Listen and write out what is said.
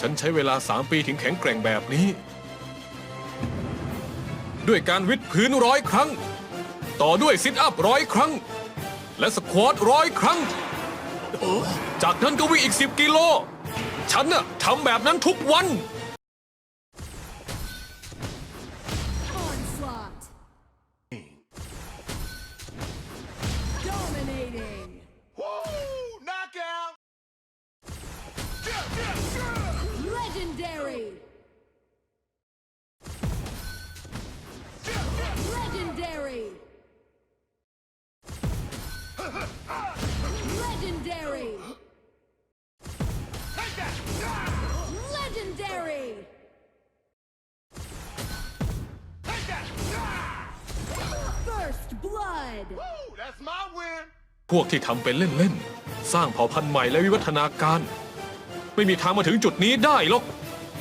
ฉันใช้เวลาสามปีถึงแข็งแกร่งแบบนี้ ด้วยการวิดพื้นร้อยครั้ง ต่อด้วยซิทอัพร้อยครั้ง และสควอตร้อยครั้ง จากนั้นก็วิ่งอีก 10 กิโล ฉันน่ะทำแบบนั้นทุกวัน Legendary. Legendary. Legendary. Legendary. First blood. Woo, that's my win! พวกที่ทำเป็นเล่น ๆ สร้างเผ่าพันธุ์ใหม่และวิวัฒนาการ ไม่มีทางมาถึงจุดนี้ได้หรอก